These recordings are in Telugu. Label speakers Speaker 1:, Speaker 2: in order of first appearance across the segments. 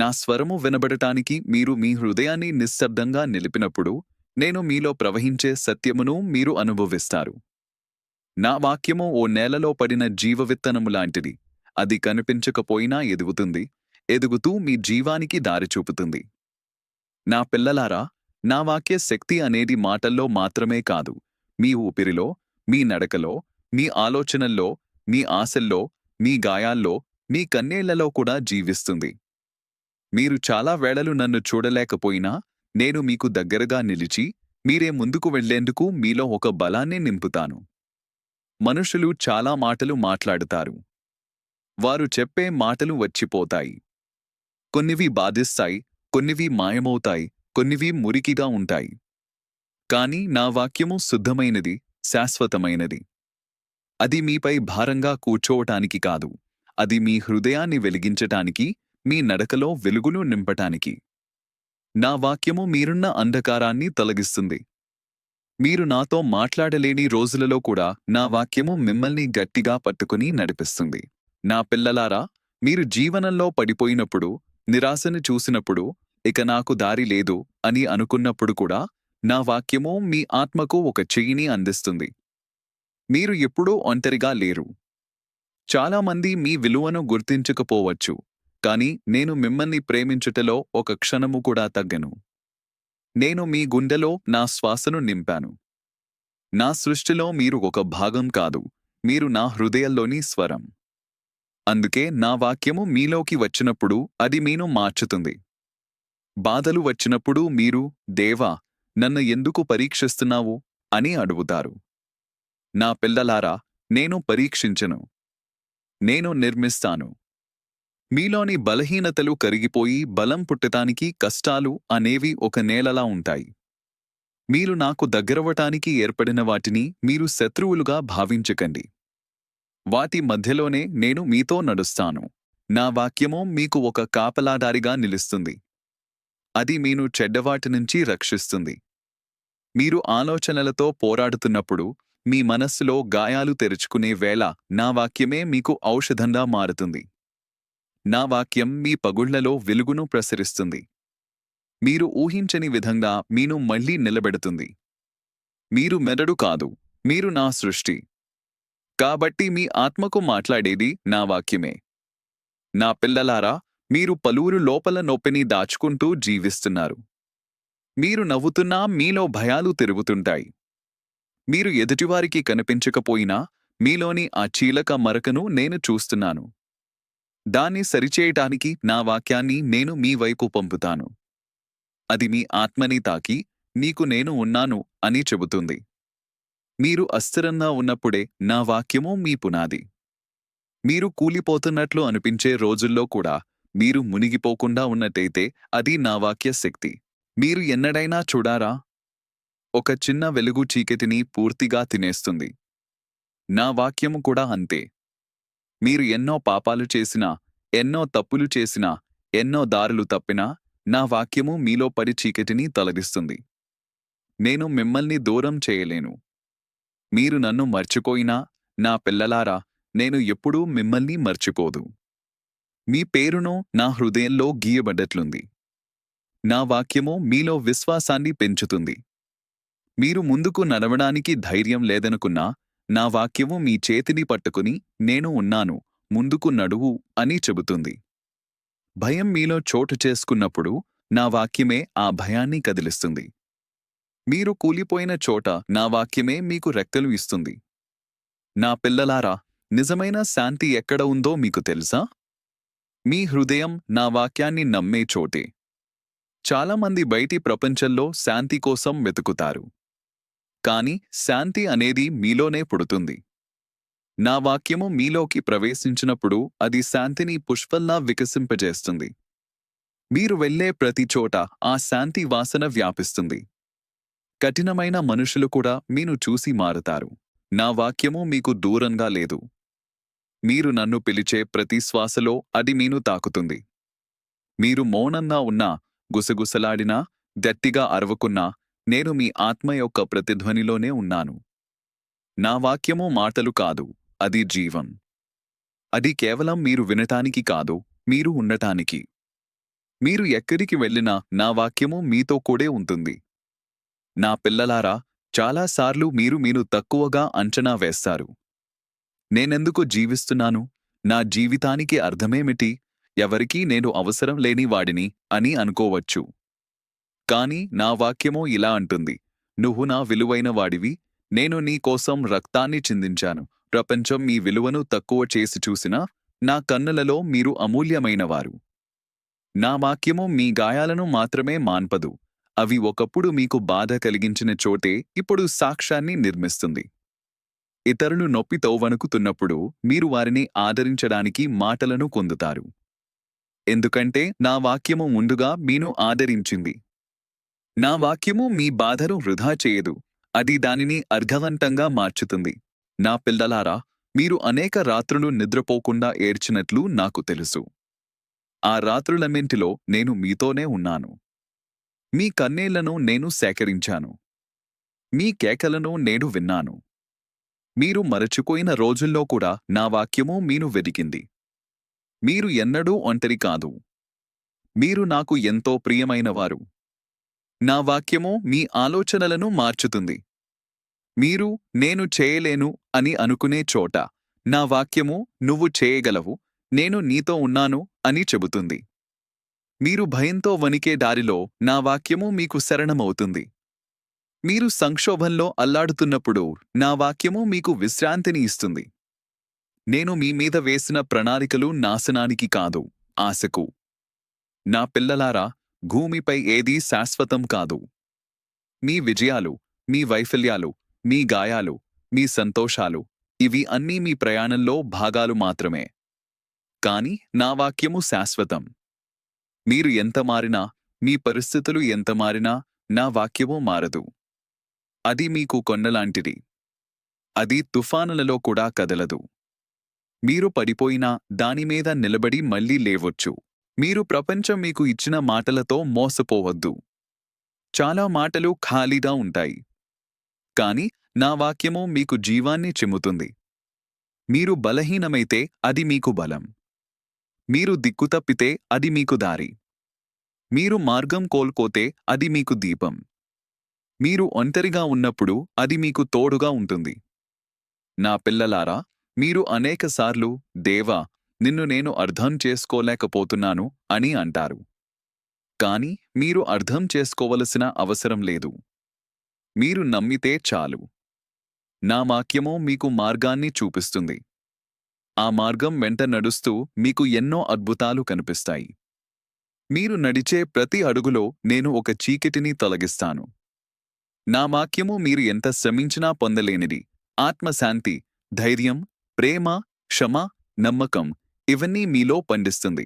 Speaker 1: నా స్వరము వినబడటానికి మీరు మీ హృదయాన్ని నిశ్శబ్దంగా నిలిపినప్పుడు నేను మీలో ప్రవహించే సత్యమును మీరు అనుభవిస్తారు. నా వాక్యము ఓ నేలలో పడిన జీవవిత్తనము లాంటిది. అది కనిపించకపోయినా ఎదుగుతుంది. ఎదుగుతూ మీ జీవానికి దారి చూపుతుంది. నా పిల్లలారా నా వాక్య శక్తి అనేది మాటల్లో మాత్రమే కాదు. మీ ఊపిరిలో మీ నడకలో మీ ఆలోచనల్లో మీ ఆశల్లో మీ గాయాల్లో మీ కన్నేళ్ళలో కూడా జీవిస్తుంది. మీరు చాలా వేళలు నన్ను చూడలేకపోయినా నేను మీకు దగ్గరగా నిలిచి మీరే ముందుకు వెళ్ళేందుకు మీలో ఒక బలాన్ని నింపుతాను. మనుషులు చాలా మాటలు మాట్లాడుతారు. వారు చెప్పే మాటలు వచ్చిపోతాయి. కొన్నివి బాధిస్తాయి కొన్నివి మాయమవుతాయి కొన్నివి మురికిగా ఉంటాయి. కాని నా వాక్యము శుద్ధమైనది శాశ్వతమైనది. అది మీపై భారంగా కూర్చోవటానికి కాదు. అది మీ హృదయాన్ని వెలిగించటానికి మీ నడకలో వెలుగులు నింపటానికి. నా వాక్యము మీరున్న అంధకారాన్ని తొలగిస్తుంది. మీరు నాతో మాట్లాడలేని రోజులలో కూడా నా వాక్యము మిమ్మల్ని గట్టిగా పట్టుకుని నడిపిస్తుంది. నా పిల్లలారా మీరు జీవనంలో పడిపోయినప్పుడు నిరాశను చూసినప్పుడు ఇక నాకు దారి లేదు అని అనుకున్నప్పుడు కూడా నా వాక్యము మీ ఆత్మకు ఒక చెయ్యిని అందిస్తుంది. మీరు ఎప్పుడూ ఒంటరిగా లేరు. చాలామంది మీ విలువను గుర్తించకపోవచ్చు. కాని నేను మిమ్మల్ని ప్రేమించుటలో ఒక క్షణము కూడా తగ్గను. నేను మీ గుండెలో నా శ్వాసను నింపాను. నా సృష్టిలో మీరు ఒక భాగం కాదు మీరు నా హృదయంలోని స్వరం. అందుకే నా వాక్యము మీలోకి వచ్చినప్పుడు అది మీను మార్చుతుంది. బాధలు వచ్చినప్పుడు మీరు దేవా నన్ను ఎందుకు పరీక్షిస్తున్నావు? అని అడుగుతారు. నా పిల్లలారా నేను పరీక్షించను. నేను నిర్మిస్తాను. మీలోని బలహీనతలు కరిగిపోయి బలం పుట్టటానికి కష్టాలు అనేవి ఒక నేలలా ఉంటాయి. మీరు నాకు దగ్గరవటానికి ఏర్పడిన వాటిని మీరు శత్రువులుగా భావించకండి. వాటి మధ్యలోనే నేను మీతో నడుస్తాను. నా వాక్యము మీకు ఒక కాపలాదారిగా నిలుస్తుంది. అది మీను చెడ్డవాటి నుంచి రక్షిస్తుంది. మీరు ఆలోచనలతో పోరాడుతున్నప్పుడు మీ మనస్సులో గాయాలు తెరుచుకునే వేళ నా వాక్యమే మీకు ఔషధంగా మారుతుంది. నా వాక్యం మీ పగుళ్ళలో వెలుగును ప్రసరిస్తుంది. మీరు ఊహించని విధంగా మీను మళ్ళీ నిలబెడుతుంది. మీరు మెదడు కాదు మీరు నా సృష్టి. కాబట్టి మీ ఆత్మకు మాట్లాడేది నా వాక్యమే. నా పిల్లలారా మీరు పలువురు లోపల నొప్పిని దాచుకుంటూ జీవిస్తున్నారు. మీరు నవ్వుతున్నా మీలో భయాలు తిరుగుతుంటాయి. మీరు ఎదుటివారికి కనిపించకపోయినా మీలోని ఆ చీలక మరకను నేను చూస్తున్నాను. దాన్ని సరిచేయటానికి నా వాక్యాన్ని నేను మీ వైపు పంపుతాను. అది మీ ఆత్మని తాకి నీకు నేను ఉన్నాను అని చెబుతుంది. మీరు అస్థిరంగా ఉన్నప్పుడే నా వాక్యము మీ పునాది. మీరు కూలిపోతున్నట్లు అనిపించే రోజుల్లో కూడా మీరు మునిగిపోకుండా ఉన్నట్టయితే అది నా వాక్య శక్తి. మీరు ఎన్నడైనా చూడారా? ఒక చిన్న వెలుగు చీకటిని పూర్తిగా తినేస్తుంది. నా వాక్యము కూడా అంతే. మీరు ఎన్నో పాపాలు చేసినా ఎన్నో తప్పులు చేసినా ఎన్నో దారులు తప్పినా నా వాక్యము మీలో పడి చీకటిని తొలగిస్తుంది. నేను మిమ్మల్ని దూరం చేయలేను. మీరు నన్ను మర్చిపోయినా నా పిల్లలారా నేను ఎప్పుడూ మిమ్మల్ని మర్చిపోదు. మీ పేరును నా హృదయంలో గీయబడ్డట్లుంది. నా వాక్యము మీలో విశ్వాసాన్ని పెంచుతుంది. మీరు ముందుకు నడవడానికి ధైర్యం లేదనుకున్నా నా వాక్యము మీ చేతిని పట్టుకుని నేను ఉన్నాను ముందుకు నడువు అని చెబుతుంది. భయం మీలో చోటు చేసుకున్నప్పుడు నా వాక్యమే ఆ భయాన్ని కదిలిస్తుంది. మీరు కూలిపోయిన చోట నా వాక్యమే మీకు రెక్కలు ఇస్తుంది. నా పిల్లలారా నిజమైన శాంతి ఎక్కడ ఉందో మీకు తెలుసా? మీ హృదయం నా వాక్యాన్ని నమ్మే చోటే. చాలామంది బయటి ప్రపంచంలో శాంతి కోసం వెతుకుతారు. కాని శాంతి అనేది మీలోనే పుడుతుంది. నా వాక్యము మీలోకి ప్రవేశించినప్పుడు అది శాంతిని పుష్పల్లా వికసింపజేస్తుంది. మీరు వెళ్ళే ప్రతి చోట ఆ శాంతి వాసన వ్యాపిస్తుంది. కఠినమైన మనుషులు కూడా మీను చూసి మారుతారు. నా వాక్యము మీకు దూరంగా లేదు. మీరు నన్ను పిలిచే ప్రతి శ్వాసలో అది మీను తాకుతుంది. మీరు మౌనంగా ఉన్నా గుసగుసలాడినా గట్టిగా అరవకున్నా నేను మీ ఆత్మ యొక్క ప్రతిధ్వనిలోనే ఉన్నాను. నా వాక్యము మాటలు కాదు అది జీవం. అది కేవలం మీరు వినటానికి కాదు మీరు ఉండటానికి. మీరు ఎక్కడికి వెళ్ళినా నా వాక్యము మీతో కూడే ఉంటుంది. నా పిల్లలారా చాలాసార్లు మీరు మీరు తక్కువగా అంచనా వేస్తారు. నేనెందుకు జీవిస్తున్నాను? నా జీవితానికి అర్థమేమిటి? ఎవరికీ నేను అవసరం లేని వాడిని అని అనుకోవచ్చు. కాని నా వాక్యమో ఇలా అంటుంది. నువ్వు నా విలువైన వాడివి నేను నీ కోసం రక్తాన్ని చిందించాను. ప్రపంచం మీ విలువను తక్కువ చేసి చూసినా నా కన్నులలో మీరు అమూల్యమైనవారు. నా వాక్యము మీ గాయాలను మాత్రమే మాన్పదు. అవి ఒకప్పుడు మీకు బాధ కలిగించిన చోటే ఇప్పుడు సాక్ష్యాన్ని నిర్మిస్తుంది. ఇతరులు నొప్పితో వణుకుతున్నప్పుడు మీరు వారిని ఆదరించడానికి మాటలను పొందుతారు. ఎందుకంటే నా వాక్యము ముందుగా మీను ఆదరించింది. నా వాక్యము మీ బాధను వృధా చేయదు. అది దానిని అర్ధవంతంగా మార్చుతుంది. నా పిల్లలారా మీరు అనేక రాత్రులు నిద్రపోకుండా ఏడ్చినట్లు నాకు తెలుసు. ఆ రాత్రులన్నింటిలో నేను మీతోనే ఉన్నాను. మీ కన్నేళ్ళను నేను సేకరించాను. మీ కేకలను నేను విన్నాను. మీరు మరచిపోయిన రోజుల్లో కూడా నా వాక్యము మీను వెదిగింది మీరు ఎన్నడూ ఒంటరి కాదు. మీరు నాకు ఎంతో ప్రియమైనవారు. నా వాక్యము మీ ఆలోచనలను మార్చుతుంది. మీరు నేను చేయలేను అని అనుకునే చోట నా వాక్యము నువ్వు చేయగలవు నేను నీతో ఉన్నాను అని చెబుతుంది. మీరు భయంతో వణికే దారిలో నా వాక్యము మీకు శరణమవుతుంది. మీరు సంక్షోభంలో అల్లాడుతున్నప్పుడు నా వాక్యము మీకు విశ్రాంతిని ఇస్తుంది. నేను మీ మీద వేసిన ప్రణాళికలు నాశనానికి కాదు ఆశకు. నా పిల్లలారా భూమిపై ఏదీ శాశ్వతం కాదు. మీ విజయాలు మీ వైఫల్యాలు మీ గాయాలు మీ సంతోషాలు ఇవి అన్నీ మీ ప్రయాణంలో భాగాలు మాత్రమే. కాని నా వాక్యము శాశ్వతం. మీరు ఎంత మారినా మీ పరిస్థితులు ఎంత మారినా నా వాక్యము మారదు. అది మీకు కొండలాంటిది అది తుఫానులలో కూడా కదలదు. మీరు పడిపోయినా దానిమీద నిలబడి మళ్ళీ లేవొచ్చు. మీరు ప్రపంచం మీకు ఇచ్చిన మాటలతో మోసపోవద్దు. చాలా మాటలు ఖాళీగా ఉంటాయి. కాని నా వాక్యము మీకు జీవాన్ని చిమ్ముతుంది. మీరు బలహీనమైతే అది మీకు బలం. మీరు దిక్కుతప్పితే అది మీకు దారి. మీరు మార్గం కోల్పోతే అది మీకు దీపం. మీరు ఒంటరిగా ఉన్నప్పుడు అది మీకు తోడుగా ఉంటుంది. నా పిల్లలారా మీరు అనేకసార్లు దేవా నిన్ను నేను అర్థం చేసుకోలేకపోతున్నాను అని అంటారు. కాని మీరు అర్థం చేసుకోవలసిన అవసరం లేదు. మీరు నమ్మితే చాలు. నా వాక్యమో మీకు మార్గాన్ని చూపిస్తుంది. ఆ మార్గం వెంట నడుస్తూ మీకు ఎన్నో అద్భుతాలు కనిపిస్తాయి. మీరు నడిచే ప్రతి అడుగులో నేను ఒక చీకటిని తొలగిస్తాను. నా వాక్యము మీరు ఎంత శ్రమించినా పొందలేనిది. ఆత్మశాంతి ధైర్యం ప్రేమ క్షమ నమ్మకం ఇవన్నీ మీలో పండిస్తుంది.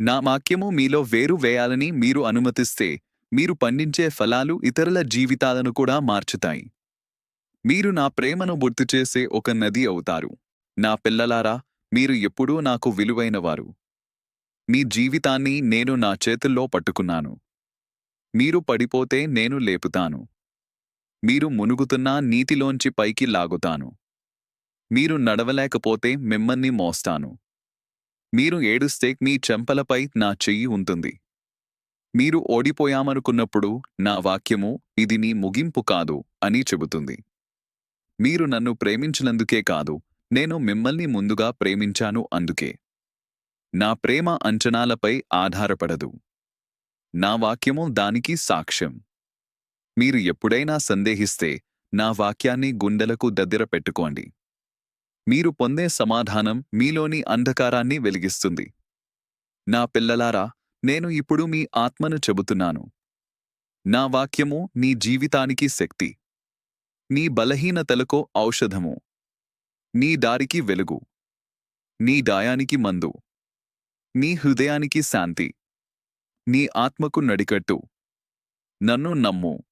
Speaker 1: నా వాక్యము మీలో వేరు వేయాలని మీరు అనుమతిస్తే మీరు పండించే ఫలాలు ఇతరుల జీవితాలను కూడా మార్చుతాయి. మీరు నా ప్రేమను గుర్తు చేసే ఒక నది అవుతారు. నా పిల్లలారా మీరు ఎప్పుడూ నాకు విలువైనవారు. మీ జీవితాన్ని నేను నా చేతుల్లో పట్టుకున్నాను. మీరు పడిపోతే నేను లేపుతాను. మీరు మునుగుతున్నా నీతిలోంచి పైకి లాగుతాను. మీరు నడవలేకపోతే మిమ్మల్ని మోస్తాను. మీరు ఏడుస్తే మీ చెంపలపై నా చెయ్యి ఉంటుంది. మీరు ఓడిపోయామనుకున్నప్పుడు నా వాక్యము ఇది నీ ముగింపు కాదు అని చెబుతుంది. మీరు నన్ను ప్రేమించినందుకే కాదు నేను మిమ్మల్ని ముందుగా ప్రేమించాను అందుకే. నా ప్రేమ అంచనాలపై ఆధారపడదు. నా వాక్యము దానికి సాక్ష్యం. మీరు ఎప్పుడైనా సందేహిస్తే నా వాక్యాన్ని గుండెలకు దగ్గర పెట్టుకోండి. మీరు పొందే సమాధానం మీలోని అంధకారాన్ని వెలిగిస్తుంది. నా పిల్లలారా నేను ఇప్పుడు మీ ఆత్మను చెబుతున్నాను. నా వాక్యము నీ జీవితానికి శక్తి. నీ బలహీనతలకో ఔషధము. నీ దారికి వెలుగు. నీ దాయానికి మందు. నీ హృదయానికి శాంతి. నీ ఆత్మకు నడికట్టు. నన్ను నమ్ము.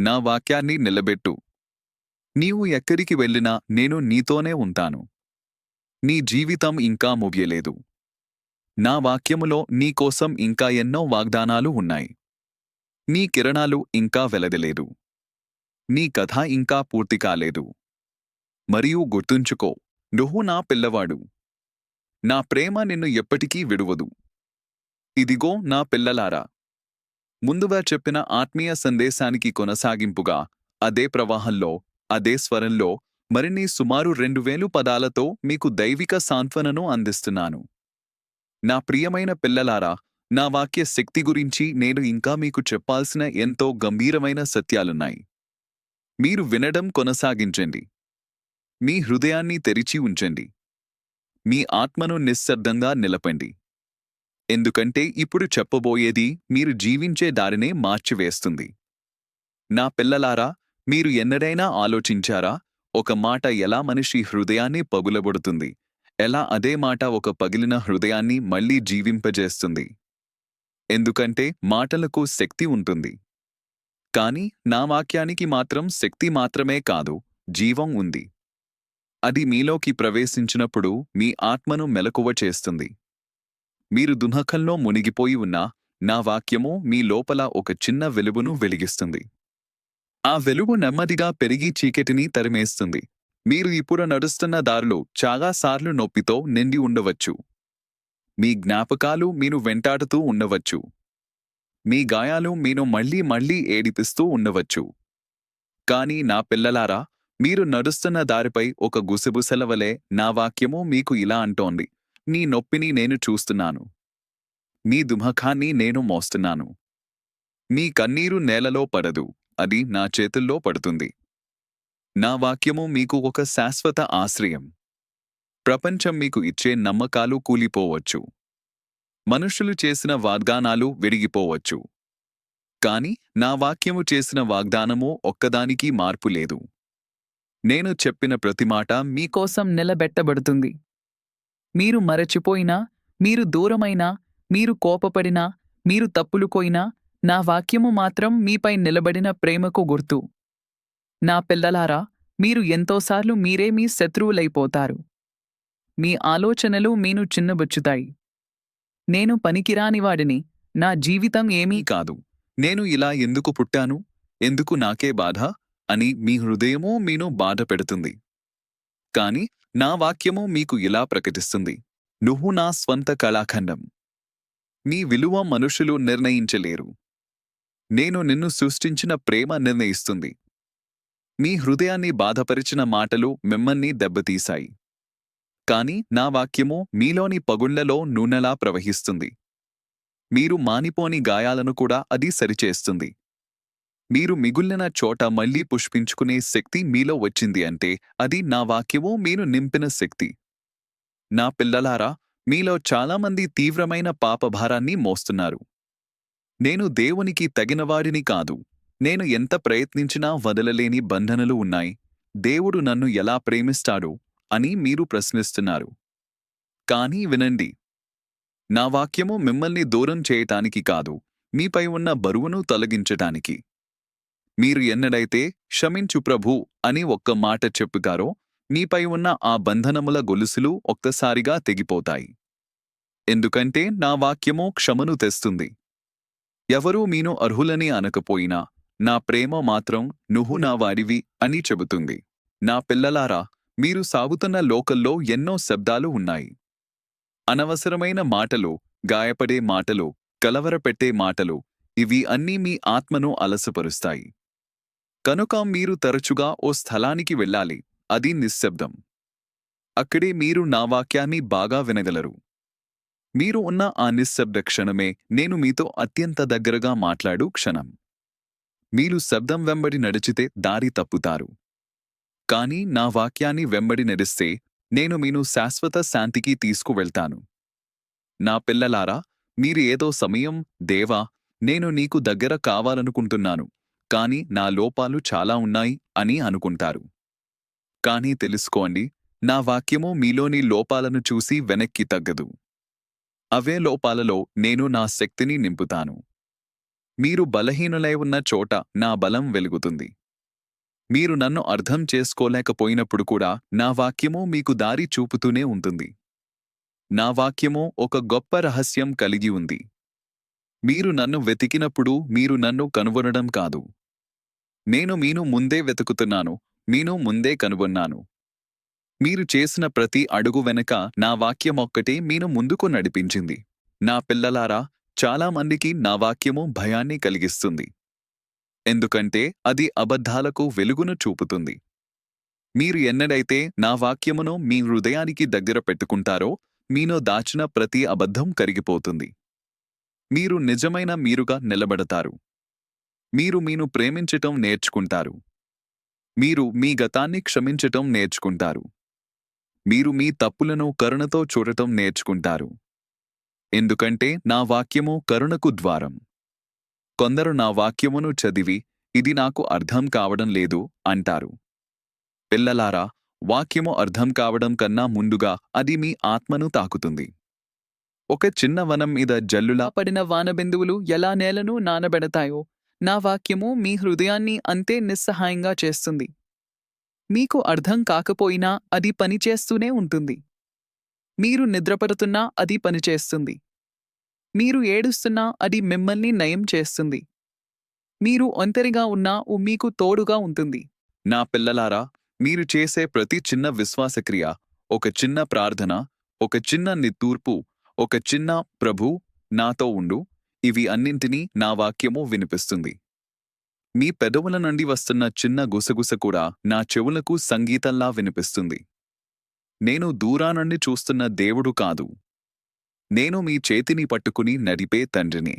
Speaker 1: నా వాక్యాన్ని నిలబెట్టు. నీవు ఎక్కడికి వెళ్ళినా నేను నీతోనే ఉంటాను. నీ జీవితం ఇంకా ముగియలేదు. నా వాక్యములో నీకోసం ఇంకా ఎన్నో వాగ్దానాలు ఉన్నాయి. నీ కిరణాలు ఇంకా వెలదిలేదు నీ కథ ఇంకా పూర్తి కాలేదు. మరియు గుర్తుంచుకో నువ్వు నా పిల్లవాడు. నా ప్రేమ నిన్ను ఎప్పటికీ విడువదు. ఇదిగో నా పిల్లలారా ముందుగా చెప్పిన ఆత్మీయ సందేశానికి కొనసాగింపుగా అదే ప్రవాహంలో అదే స్వరంలో మరిన్ని సుమారు రెండు వేలు పదాలతో మీకు దైవిక సాంత్వనను అందిస్తున్నాను. నా ప్రియమైన పిల్లలారా నా వాక్య శక్తి గురించి నేను ఇంకా మీకు చెప్పాల్సిన ఎంతో గంభీరమైన సత్యాలున్నాయి. మీరు వినడం కొనసాగించండి. మీ హృదయాన్ని తెరిచి ఉంచండి. మీ ఆత్మను నిశ్శబ్దంగా నిలపండి. ఎందుకంటే ఇప్పుడు చెప్పబోయేది మీరు జీవించే దారినే మార్చివేస్తుంది. నా పిల్లలారా మీరు ఎన్నడైనా ఆలోచించారా ఒక మాట ఎలా మనిషి హృదయాన్ని పగులబడుతుంది? ఎలా అదే మాట ఒక పగిలిన హృదయాన్ని మళ్ళీ జీవింపజేస్తుంది? ఎందుకంటే మాటలకు శక్తి ఉంటుంది. కాని నా వాక్యానికి మాత్రం శక్తి మాత్రమే కాదు జీవం ఉంది. అది మీలోకి ప్రవేశించినప్పుడు మీ ఆత్మను మెలకువ చేస్తుంది. మీరు దునఖంలో మునిగిపోయి ఉన్నా నా వాక్యము మీ లోపల ఒక చిన్న వెలుగును వెలిగిస్తుంది. ఆ వెలుగు నెమ్మదిగా పెరిగి చీకటిని తరిమేస్తుంది. మీరు ఇప్పుడు నడుస్తున్న దారిలో చాలాసార్లు నొప్పితో నిండి ఉండవచ్చు. మీ జ్ఞాపకాలు మీరు వెంటాడుతూ ఉండవచ్చు. మీ గాయాలు మీరు మళ్ళీ మళ్ళీ ఏడిపిస్తూ ఉండవచ్చు. కాని నా పిల్లలారా మీరు నడుస్తున్న దారిపై ఒక గుసగుసల సెలవలే నా వాక్యము మీకు ఇలా అంటోంది. నీ నొప్పిని నేను చూస్తున్నాను. మీ దుమఖాన్ని నేను మోస్తున్నాను. మీ కన్నీరు నేలలో పడదు. అది నా చేతుల్లో పడుతుంది. నా వాక్యము మీకు ఒక శాశ్వత ఆశ్రయం. ప్రపంచం మీకు ఇచ్చే నమ్మకాలు కూలిపోవచ్చు. మనుషులు చేసిన వాగ్దానాలు విడిగిపోవచ్చు కాని నా వాక్యము చేసిన వాగ్దానము ఒక్కదానికి మార్పు లేదు. నేను చెప్పిన ప్రతి మాట
Speaker 2: మీకోసం నిలబెట్టబడుతుంది. మీరు మరచిపోయినా మీరు దూరమైనా మీరు కోపపడినా మీరు తప్పులుకోయినా నా వాక్యము మాత్రం మీపై నిలబడిన ప్రేమకు గుర్తు. నా పిల్లలారా మీరు ఎంతోసార్లు మీరే మీ శత్రువులైపోతారు. మీ ఆలోచనలు మీను చిన్నబుచ్చుతాయి. నేను పనికిరానివాడిని నా జీవితం ఏమీ
Speaker 1: కాదు. నేను ఇలా ఎందుకు పుట్టాను? ఎందుకు నాకే బాధ? అని మీ హృదయమూ మీను బాధ పెడుతుంది. కాని నా వాక్యము మీకు ఇలా ప్రకటిస్తుంది. నువ్వు నా స్వంత కళాఖండం. నీ విలువ మనుషులు నిర్ణయించలేరు. నేను నిన్ను సృష్టించిన ప్రేమ నిర్ణయిస్తుంది. మీ హృదయాన్ని బాధపరిచిన మాటలు మిమ్మల్ని దెబ్బతీశాయి. కాని నా వాక్యము మీలోని పగుళ్ళలో నూనెలా ప్రవహిస్తుంది. మీరు మానిపోని గాయాలను కూడా అది సరిచేస్తుంది. మీరు మిగులిన చోట మళ్ళీ పుష్పించుకునే శక్తి మీలో వచ్చింది అంటే అది నా వాక్యము మీరు నింపిన శక్తి. నా పిల్లలారా మీలో చాలామంది తీవ్రమైన పాపభారాన్ని మోస్తున్నారు. నేను దేవునికి తగినవాడిని కాదు. నేను ఎంత ప్రయత్నించినా వదలలేని బంధనలు ఉన్నాయి. దేవుడు నన్ను ఎలా ప్రేమిస్తాడు? అని మీరు ప్రశ్నిస్తున్నారు. కానీ వినండి. నా వాక్యము మిమ్మల్ని దూరం చేయటానికి కాదు. మీపై ఉన్న బరువును తొలగించటానికి. మీరు ఎన్నడైతే క్షమించు ప్రభు అని ఒక్క మాట చెప్పుతారో మీపై ఉన్న ఆ బంధనముల గొలుసులు ఒక్కసారిగా తెగిపోతాయి. ఎందుకంటే నా వాక్యము క్షమను తెస్తుంది. ఎవరూ మీను అర్హులని అనకపోయినా నా ప్రేమ మాత్రం నువ్వు నా వారివి అని చెబుతుంది. నా పిల్లలారా మీరు సాగుతున్న లోకల్లో ఎన్నో శబ్దాలు ఉన్నాయి. అనవసరమైన మాటలు గాయపడే మాటలు కలవరపెట్టే మాటలు ఇవి అన్నీ మీ ఆత్మను అలసపరుస్తాయి. కనుక మీరు తరచుగా ఓ స్థలానికి వెళ్ళాలి అది నిశ్శబ్దం. అక్కడే మీరు నా వాక్యాన్ని బాగా వినగలరు. మీరు ఉన్న ఆ నిశ్శబ్ద క్షణమే నేను మీతో అత్యంత దగ్గరగా మాట్లాడు క్షణం. మీరు శబ్దం వెంబడి నడిచితే దారి తప్పుతారు. కాని నా వాక్యాన్ని వెంబడి నడిస్తే నేను మీను శాశ్వత శాంతికి తీసుకువెళ్తాను. నా పిల్లలారా మీరు ఏదో సమయం దేవా నేను నీకు దగ్గర కావాలనుకుంటున్నాను కాని నా లోపాలు చాలా ఉన్నాయి అని అనుకుంటారు. కాని తెలుసుకోండి నా వాక్యము మీలోని లోపాలను చూసి వెనక్కి తగ్గదు. అవే లోపాలలో నేను నా శక్తిని నింపుతాను. మీరు బలహీనులై ఉన్న చోట నా బలం వెలుగుతుంది. మీరు నన్ను అర్థం చేసుకోలేకపోయినప్పుడు కూడా నా వాక్యమో మీకు దారి చూపుతూనే ఉంటుంది. నా వాక్యమో ఒక గొప్ప రహస్యం కలిగి ఉంది. మీరు నన్ను వెతికినప్పుడు మీరు నన్ను కనుగొనడం కాదు. నేను మీను ముందే వెతుకుతున్నాను మీను ముందే కనుగొన్నాను. మీరు చేసిన ప్రతి అడుగు వెనక నా వాక్యమొక్కటే మీను ముందుకు నడిపించింది. నా పిల్లలారా చాలామందికి నా వాక్యము భయాన్ని కలిగిస్తుంది. ఎందుకంటే అది అబద్ధాలకు వెలుగును చూపుతుంది. మీరు ఎన్నడైతే నా వాక్యమును మీ హృదయానికి దగ్గర పెట్టుకుంటారో మీలో దాచిన ప్రతి అబద్ధం కరిగిపోతుంది. మీరు నిజమైన మీరుగా నిలబడతారు. మీరు మీను ప్రేమించటం నేర్చుకుంటారు. మీరు మీ గతాన్ని క్షమించటం నేర్చుకుంటారు. మీరు మీ తప్పులను కరుణతో చూడటం నేర్చుకుంటారు. ఎందుకంటే నా వాక్యము కరుణకు ద్వారం. కొందరు నా వాక్యమును చదివి ఇది నాకు అర్థం కావడం లేదు అంటారు. పిల్లలారా వాక్యము అర్థం కావడం కన్నా ముందుగా అది మీ ఆత్మను తాకుతుంది. ఒక చిన్న వనం మీద జల్లులా
Speaker 2: పడిన వానబిందువులు ఎలా నేలను నానబెడతాయో నా వాక్యము మీ హృదయాన్ని అంతే నిస్సహాయంగా చేస్తుంది. మీకు అర్థం కాకపోయినా అది పనిచేస్తూనే ఉంటుంది. మీరు నిద్రపడుతున్నా అది పనిచేస్తుంది మీరు ఏడుస్తున్నా అది మిమ్మల్ని నయం చేస్తుంది. మీరు ఒంటరిగా ఉన్నా ఉ మీకు తోడుగా ఉంటుంది.
Speaker 1: నా పిల్లలారా మీరు చేసే ప్రతి చిన్న విశ్వాసక్రియ ఒక చిన్న ప్రార్థన ఒక చిన్న నిత్తూర్పు ఒక చిన్న ప్రభు నాతో ఉండు ఇవి అన్నింటినీ నా వాక్యము వినిపిస్తుంది. మీ పెదవుల నుండి వస్తున్న చిన్న గుసగుస కూడా నా చెవులకు సంగీతంలా వినిపిస్తుంది. నేను దూరానుండి చూస్తున్న దేవుడు కాదు. నేను మీ చేతిని పట్టుకుని నడిపే తండ్రిని.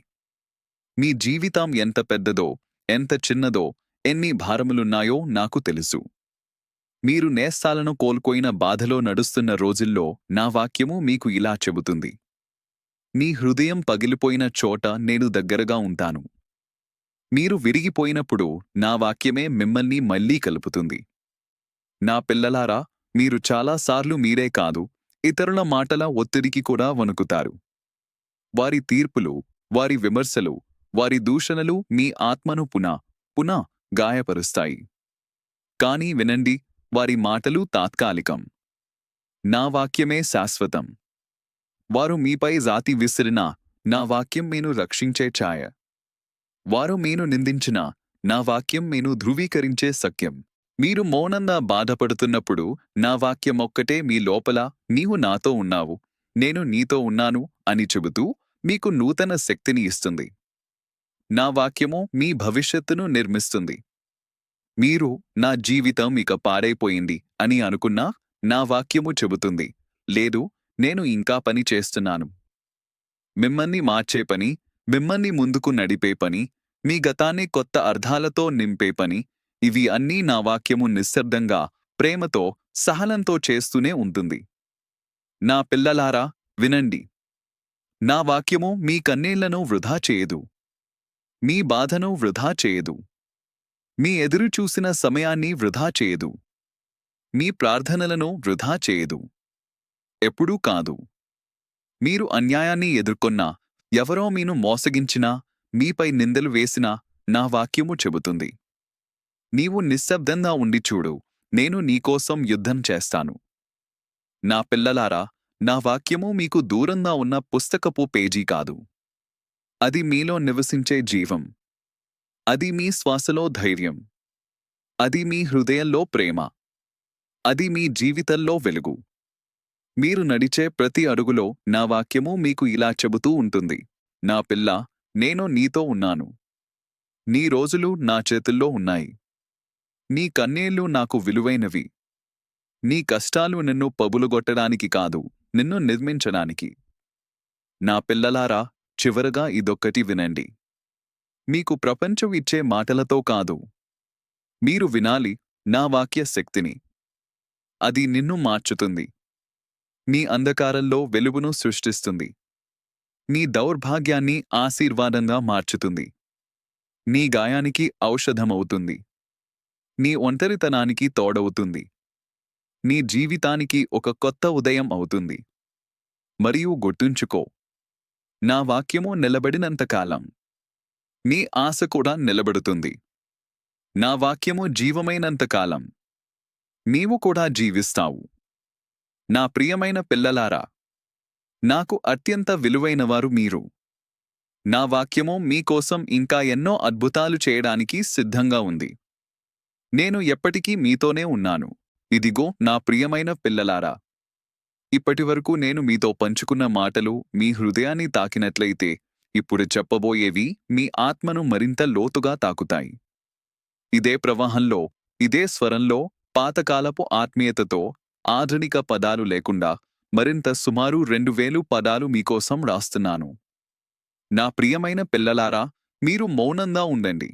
Speaker 1: మీ జీవితం ఎంత పెద్దదో ఎంత చిన్నదో ఎన్ని భారములున్నాయో నాకు తెలుసు. మీరు నేస్తాలను కోల్పోయిన బాధలో నడుస్తున్న రోజుల్లో నా వాక్యము మీకు ఇలా చెబుతుంది. మీ హృదయం పగిలిపోయిన చోట నేను దగ్గరగా ఉంటాను. మీరు విరిగిపోయినప్పుడు నా వాక్యమే మిమ్మల్ని మళ్ళీ కలుపుతుంది. నా పిల్లలారా మీరు చాలాసార్లు మీరే కాదు ఇతరుల మాటల ఒత్తిడికి కూడా వణుకుతారు. వారి తీర్పులు వారి విమర్శలు వారి దూషణలు మీ ఆత్మను పునా పునా గాయపరుస్తాయి. కానీ వినండి వారి మాటలు తాత్కాలికం. నా వాక్యమే శాశ్వతం. వారు మీపై జాతి విసిరినా నా వాక్యం మీను రక్షించే ఛాయ. వారు మీను నిందించినా నా వాక్యం మీను ధృవీకరించే సత్యం మీరు మౌనంగా బాధపడుతున్నప్పుడు నా వాక్యం ఒక్కటే మీ లోపల నీవు నాతో ఉన్నావు. నేను నీతో ఉన్నాను అని చెబుతూ మీకు నూతన శక్తిని ఇస్తుంది. నా వాక్యము మీ భవిష్యత్తును నిర్మిస్తుంది. మీరు నా జీవితం ఇక పాడైపోయింది అని అనుకున్నా నా వాక్యము చెబుతుంది. లేదు నేను ఇంకా పని చేస్తున్నాను. మిమ్మల్ని మార్చే పని మిమ్మల్ని ముందుకు నడిపే పని మీ గతాన్ని కొత్త అర్థాలతో నింపే పని ఇవి అన్నీ నా వాక్యము నిశ్శబ్దంగా ప్రేమతో సహనంతో చేస్తూనే ఉంటుంది. నా పిల్లలారా వినండి. నా వాక్యము మీ కన్నీళ్ళను వృధా చేయదు. మీ బాధను వృధా చేయదు. మీ ఎదురు చూసిన సమయాన్ని వృధా చేయదు. మీ ప్రార్థనలను వృధా చేయదు. ఎప్పుడూ కాదు. మీరు అన్యాయాన్ని ఎదుర్కొన్నా ఎవరో మీను మోసగించినా మీపై నిందలు వేసినా నా వాక్యము చెబుతుంది. నీవు నిశ్శబ్దంగా ఉండి చూడు నేను నీకోసం యుద్ధం చేస్తాను. నా పిల్లలారా నా వాక్యము మీకు దూరంగా ఉన్న పుస్తకపు పేజీ కాదు. అది మీలో నివసించే జీవం. అది మీ శ్వాసలో ధైర్యం. అది మీ హృదయంలో ప్రేమ. అది మీ జీవితంలో వెలుగు. మీరు నడిచే ప్రతి అడుగులో నా వాక్యము మీకు ఇలా చెబుతూ ఉంటుంది. నా పిల్ల నేను నీతో ఉన్నాను. నీ రోజులు నా చేతుల్లో ఉన్నాయి. నీ కన్నీళ్ళు నాకు విలువైనవి. నీ కష్టాలు నిన్ను పబులుగొట్టడానికి కాదు నిన్ను నిర్మించడానికి. నా పిల్లలారా చివరగా ఇదొక్కటి వినండి. మీకు ప్రపంచం ఇచ్చే మాటలతో కాదు. మీరు వినాలి నా వాక్య శక్తిని అది నిన్ను మార్చుతుంది. నీ అంధకారంలో వెలుగును సృష్టిస్తుంది. నీ దౌర్భాగ్యాన్ని ఆశీర్వాదంగా మార్చుతుంది. నీ గాయానికి ఔషధమవుతుంది. నీ ఒంటరితనానికి తోడవుతుంది. నీ జీవితానికి ఒక కొత్త ఉదయం అవుతుంది. మరియు గుర్తుంచుకో నా వాక్యము నిలబడినంతకాలం నీ ఆశ కూడా నిలబడుతుంది. నా వాక్యము జీవమైనంతకాలం నీవు కూడా జీవిస్తావు. నా ప్రియమైన పిల్లలారా నాకు అత్యంత విలువైనవారు మీరు. నా వాక్యము మీకోసం ఇంకా ఎన్నో అద్భుతాలు చేయడానికి సిద్ధంగా ఉంది. నేను ఎప్పటికీ మీతోనే ఉన్నాను. ఇదిగో నా ప్రియమైన పిల్లలారా ఇప్పటివరకు నేను మీతో పంచుకున్న మాటలు మీ హృదయాన్ని తాకినట్లయితే ఇప్పుడు చెప్పబోయేవి మీ ఆత్మను మరింత లోతుగా తాకుతాయి. ఇదే ప్రవాహంలో ఇదే స్వరంలో పాతకాలపు ఆత్మీయతతో ఆధునిక పదాలు లేకుండా మరింత సుమారు రెండు వేలు పదాలు మీకోసం రాస్తున్నాను. నా ప్రియమైన పిల్లలారా మీరు మౌనంగా ఉండండి.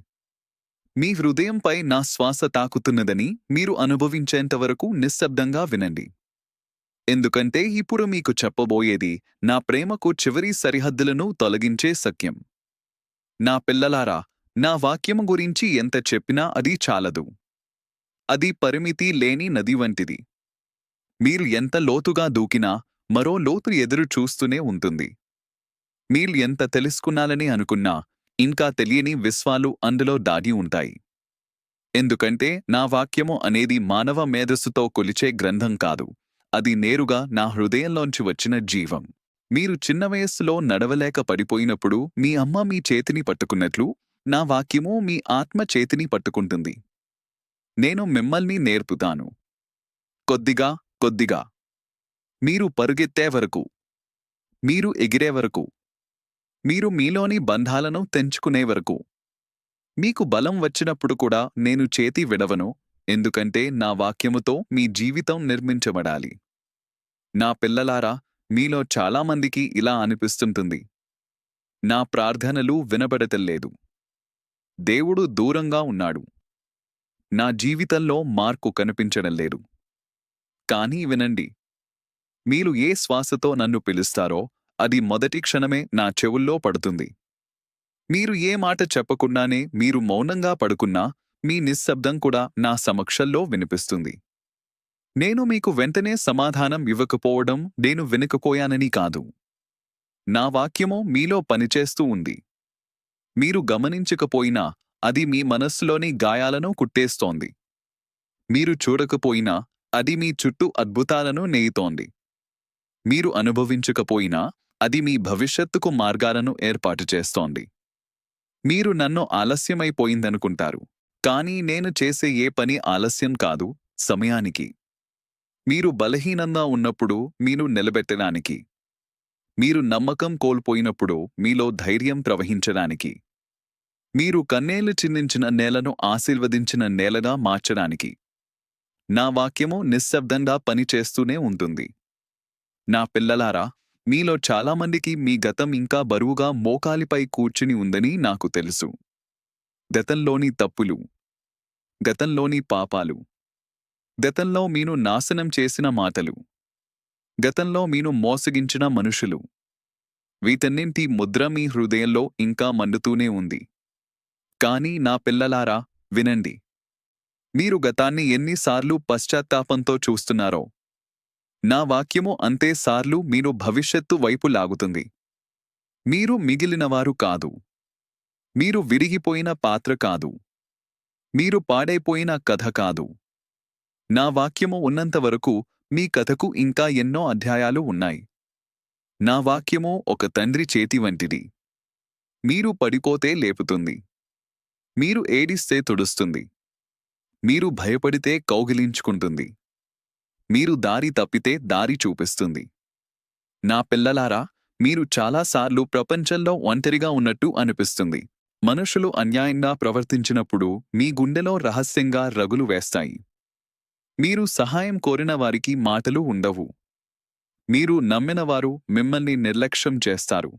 Speaker 1: మీ హృదయంపై నా శ్వాస తాకుతున్నదని మీరు అనుభవించేంతవరకు నిశ్శబ్దంగా వినండి. ఎందుకంటే ఇప్పుడు మీకు చెప్పబోయేది నా ప్రేమకు చివరి సరిహద్దులను తొలగించే సత్యం నా పిల్లలారా నా వాక్యము గురించి ఎంత చెప్పినా అది చాలదు. అది పరిమితి లేని నది వంటిది. మీరు ఎంత లోతుగా దూకినా మరో లోతు ఎదురు చూస్తూనే ఉంటుంది. మీరు ఎంత తెలుసుకున్నాలని అనుకున్నా ఇంకా తెలియని విశ్వాలు అందులో దాడి ఉంటాయి. ఎందుకంటే నా వాక్యము అనేది మానవ మేధస్సుతో కొలిచే గ్రంథం కాదు. అది నేరుగా నా హృదయంలోంచి వచ్చిన జీవం. మీరు చిన్న వయస్సులో నడవలేక పడిపోయినప్పుడు మీ అమ్మ మీ చేతిని పట్టుకున్నట్లు నా వాక్యము మీ ఆత్మ చేతిని పట్టుకుంటుంది. నేను మిమ్మల్ని నేర్పుతాను. కొద్దిగా కొద్దిగా. మీరు పరుగెత్తే వరకు. మీరు ఎగిరే వరకు. మీరు మీలోని బంధాలను తెంచుకునే వరకు. మీకు బలం వచ్చినప్పుడు కూడా నేను చేతి విడవను ఎందుకంటే నా వాక్యముతో మీ జీవితం నిర్మించబడాలి. నా పిల్లలారా మీలో చాలామందికి ఇలా అనిపిస్తుంటుంది. నా ప్రార్థనలు వినబడతల్లేదు దేవుడు దూరంగా ఉన్నాడు. నా జీవితంలో మార్పు కనిపించడం లేదు. కానీ వినండి. మీరు ఏ శ్వాసతో నన్ను పిలుస్తారో అది మొదటి క్షణమే నా చెవుల్లో పడుతుంది. మీరు ఏ మాట చెప్పకుండానే మీరు మౌనంగా పడుకున్నా మీ నిశ్శబ్దం కూడా నా సమక్షంలో వినిపిస్తుంది. నేను మీకు వెంటనే సమాధానం ఇవ్వకపోవడం నేను వినకపోయానని కాదు. నా వాక్యము మీలో పనిచేస్తూ ఉంది. మీరు గమనించకపోయినా అది మీ మనస్సులోని గాయాలను కుట్టేస్తోంది. మీరు చూడకపోయినా అది మీ చుట్టూ అద్భుతాలను నేయుతోంది. మీరు అనుభవించకపోయినా అది మీ భవిష్యత్తుకు మార్గాలను ఏర్పాటు చేస్తోంది. మీరు నన్ను ఆలస్యమైపోయిందనుకుంటారు కానీ నేను చేసే ఏ పని ఆలస్యం కాదు సమయానికి. మీరు బలహీనంగా ఉన్నప్పుడు మీరు నిలబెట్టడానికి. మీరు నమ్మకం కోల్పోయినప్పుడు మీలో ధైర్యం ప్రవహించడానికి. మీరు కన్నేళ్ళు చిందించిన నేలను ఆశీర్వదించిన నేలగా మార్చడానికి. నా వాక్యము నిశ్శబ్దంగా పనిచేస్తూనే ఉంటుంది. నా పిల్లలారా మీలో చాలామందికి మీ గతం ఇంకా బరువుగా మోకాలిపై కూర్చుని ఉందని నాకు తెలుసు. గతంలోని తప్పులు గతంలోని పాపాలు గతంలో మీను నాశనం చేసిన మాటలు గతంలో మీను మోసగించిన మనుషులు వీటన్నింటి ముద్ర మీ హృదయంలో ఇంకా మండుతూనే ఉంది. కానీ నా పిల్లలారా వినండి. మీరు గతాన్ని ఎన్నిసార్లు పశ్చాత్తాపంతో చూస్తున్నారో. నా వాక్యము అంతే సార్లు మీరు భవిష్యత్తు వైపు లాగుతుంది. మీరు మిగిలినవారు కాదు. మీరు విరిగిపోయిన పాత్ర కాదు. మీరు పాడైపోయిన కథ కాదు. నా వాక్యము ఉన్నంతవరకు మీ కథకు ఇంకా ఎన్నో అధ్యాయాలు ఉన్నాయి. నా వాక్యము ఒక తండ్రి చేతి వంటిది. మీరు పడిపోతే లేపుతుంది. మీరు ఏడిస్తే తుడుస్తుంది. మీరు భయపడితే కౌగిలించుకుంటుంది. మీరు దారి తప్పితే దారి చూపిస్తుంది. నా పిల్లలారా మీరు చాలాసార్లు ప్రపంచంలో ఒంటరిగా ఉన్నట్టు అనిపిస్తుంది. మనుషులు అన్యాయంగా ప్రవర్తించినప్పుడు మీ గుండెలో రహస్యంగా రగులు వేస్తాయి. మీరు సహాయం కోరిన వారికి మాటలు ఉండవు. మీరు నమ్మినవారు మిమ్మల్ని నిర్లక్ష్యం చేస్తారు.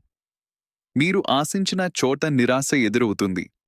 Speaker 1: మీరు ఆశించిన చోట నిరాశ ఎదురవుతుంది.